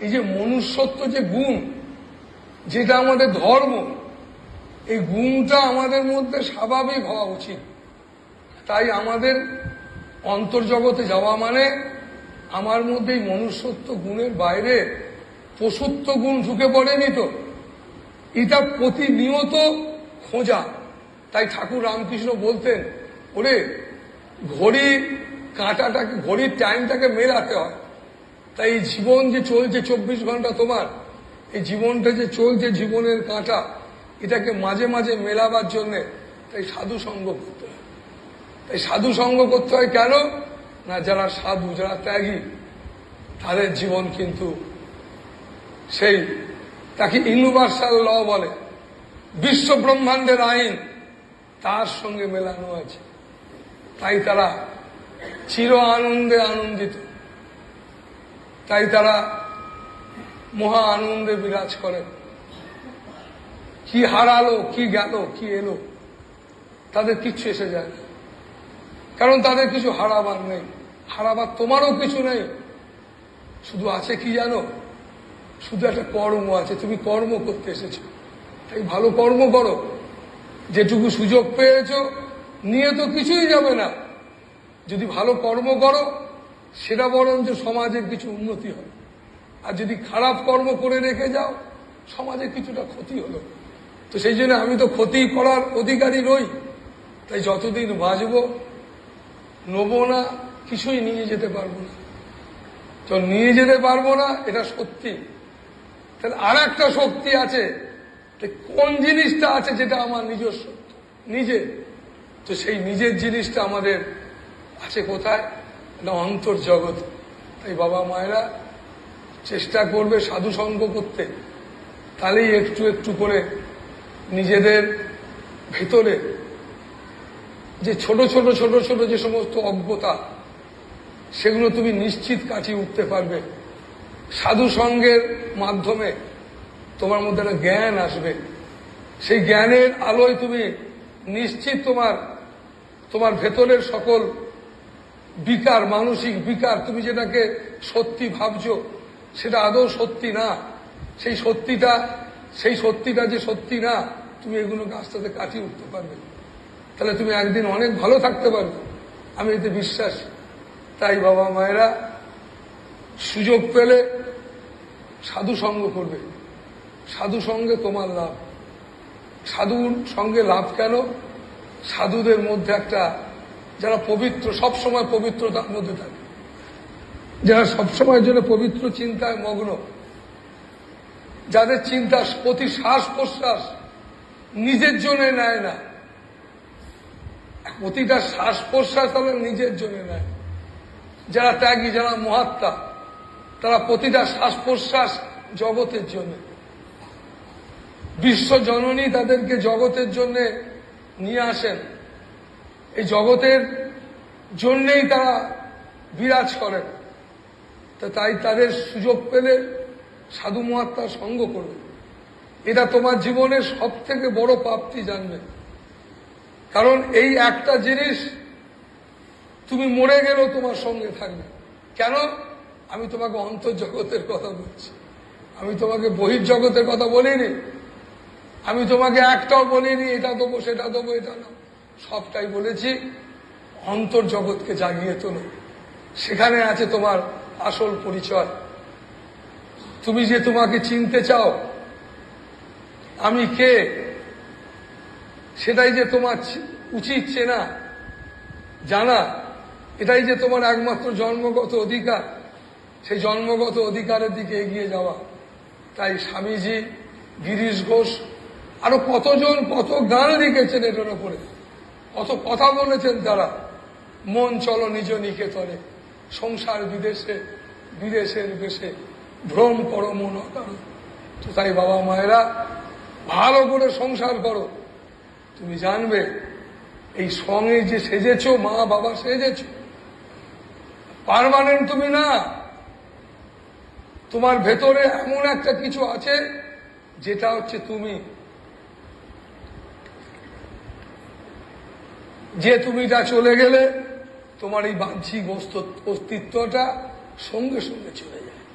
এই যে মনুষ্যত্ব যে গুণ, যেটা আমাদের ধর্ম, এই গুণটা আমাদের মধ্যে স্বাভাবিক হওয়া উচিত। তাই আমাদের অন্তর্জগতে যাওয়া মানে আমার মধ্যে এই মনুষ্যত্ব গুণের বাইরে পশুত্ব গুণ ঢুকে পড়েনি তো। এটা প্রতিনিয়ত খোঁজা। তাই ঠাকুর রামকৃষ্ণ বলতেন, ওরে, ঘড়ি কাঁটাটাকে, ঘড়ির টাইমটাকে মেলাতে হয়। তাই এই জীবন যে চলছে চব্বিশ ঘণ্টা তোমার, এই জীবনটা যে চলছে জীবনের কাঁটা, এটাকে মাঝে মাঝে মেলাবার জন্যে তাই সাধু সঙ্গ করতে হয়। তাই সাধু সঙ্গ করতে হয় কেন? না যারা সাধু, যারা ত্যাগী, তাদের জীবন কিন্তু সেই, তাকে ইউনিভার্সাল ল বলে। বিশ্ব ব্রহ্মাণ্ডের আইন, তার সঙ্গে মেলানো আছে। তাই তারা চির আনন্দে আনন্দিত। তাই তারা মহা আনন্দে বিরাজ করেন। কি হারালো, কি গেল, কি এলো, তাদের কিচ্ছু এসে যায় কারণ তাদের কিছু হারাবার নেই। হারাবার তোমারও কিছু নেই। শুধু আছে কি জানো? শুধু একটা কর্ম আছে। তুমি কর্ম করতে এসেছ। তাই ভালো কর্ম করো। যেটুকু সুযোগ পেয়েছ, নিয়ে তো কিছুই যাবে না। যদি ভালো কর্ম করো সেটা বরঞ্চ সমাজের কিছু উন্নতি হয়। আর যদি খারাপ কর্ম করে রেখে যাও, সমাজে কিছুটা ক্ষতি হলো। তো সেই জন্য আমি তো ক্ষতি করার অধিকারী নই। তাই যতদিন বাঁচব, নেব না, কিছুই নিয়ে যেতে পারব না। তো নিয়ে যেতে পারব না, এটা সত্যি। তাহলে আর একটা শক্তি আছে কোন জিনিসটা আছে যেটা আমার নিজস্ব? নিজে। তো সেই নিজের জিনিসটা আমাদের আছে কোথায়? না অন্তর্জগৎ তাই বাবা মায়েরা চেষ্টা করবে সাধু সঙ্গ করতে। তাহলেই একটু একটু করে নিজেদের ভেতরে যে ছোট ছোট ছোট ছোট যে সমস্ত অজ্ঞতা, সেগুলো তুমি নিশ্চিত কাটিয়ে উঠতে পারবে। সাধু সঙ্গের মাধ্যমে তোমার মধ্যে একটা জ্ঞান আসবে। সেই জ্ঞানের আলোয় তুমি নিশ্চিত তোমার তোমার ভেতরের সকল বিকার, মানসিক বিকার, তুমি যেটাকে সত্যি ভাবছ, সেটা আদৌ সত্যি না। সেই সত্যিটা সেই সত্যিটা যে সত্যি না, তুমি এগুলোকে আস্তে আস্তে কাটিয়ে উঠতে পারবে। তাহলে তুমি একদিন অনেক ভালো থাকতে পারবে। আমি এতে বিশ্বাস। তাই বাবা মায়েরা, সুযোগ পেলে সাধু সঙ্গ করবে। সাধু সঙ্গে তোমার লাভ। সাধুর সঙ্গে লাভ কেন? সাধুদের মধ্যে একটা যারা পবিত্র সব সময় পবিত্রতার মধ্যে থাকে। যারা সবসময়ের জন্য পবিত্র চিন্তায় মগ্ন। যাদের চিন্তা প্রতি শ্বাস প্রশ্বাস নিজের জন্য নেয় না। প্রতিটা শ্বাস প্রশ্বাস তারা নিজের জন্য নেয়। যারা ত্যাগী, যারা মহাত্মা, তারা প্রতিটা শ্বাস প্রশ্বাস জগতের জন্য। বিশ্ব জননী তাদেরকে জগতের জন্য নিয়ে আসেন। এই জগতের জন্যেই তারা বিরাজ করেন। তা তাই তাদের সুযোগ পেলে সাধু মহাত্মার সঙ্গ করবে। এটা তোমার জীবনের সব থেকে বড় প্রাপ্তি জানবে। কারণ এই একটা জিনিস তুমি মরে গেলেও তোমার সঙ্গে থাকবে। কেন? আমি তোমাকে অন্তর্জগতের কথা বলছি। আমি তোমাকে বহির্জগতের কথা বলিনি। আমি তোমাকে একটাও বলিনি, এটা দেবো, সেটা দেবো, এটা না সবটাই বলেছি অন্তর্জগৎকে জাগিয়ে তোলো। সেখানে আছে তোমার আসল পরিচয়। তুমি যে তোমাকে চিনতে চাও, আমি কে? সেটাই যে তোমার উচিত চেনা, জানা, এটাই যে তোমার একমাত্র জন্মগত অধিকার। সেই জন্মগত অধিকারের দিকে এগিয়ে যাওয়া। তাই স্বামীজি, গিরিশ ঘোষ, আরও কতজন কত গান লিখেছেন এটার উপরে। কত কথা বলেছেন তারা। মন চলো নিজ নিকেতনে সংসার বিদেশে, বিদেশের বেশে। ভ্রম করো মন অকারো তো তাই বাবা মায়েরা, ভালো করে সংসার করো। তুমি জানবে, এই সঙ্গে যে সেজেছ, মা বাবা সেজেছ, পারমানেন্ট তুমি না। তোমার ভেতরে এমন একটা কিছু আছে, যেটা হচ্ছে তুমি যে তুমি তুমিটা চলে গেলে তোমার এই বাহ্যিক অস্ত- অস্তিত্বটা সঙ্গে সঙ্গে চলে যায়।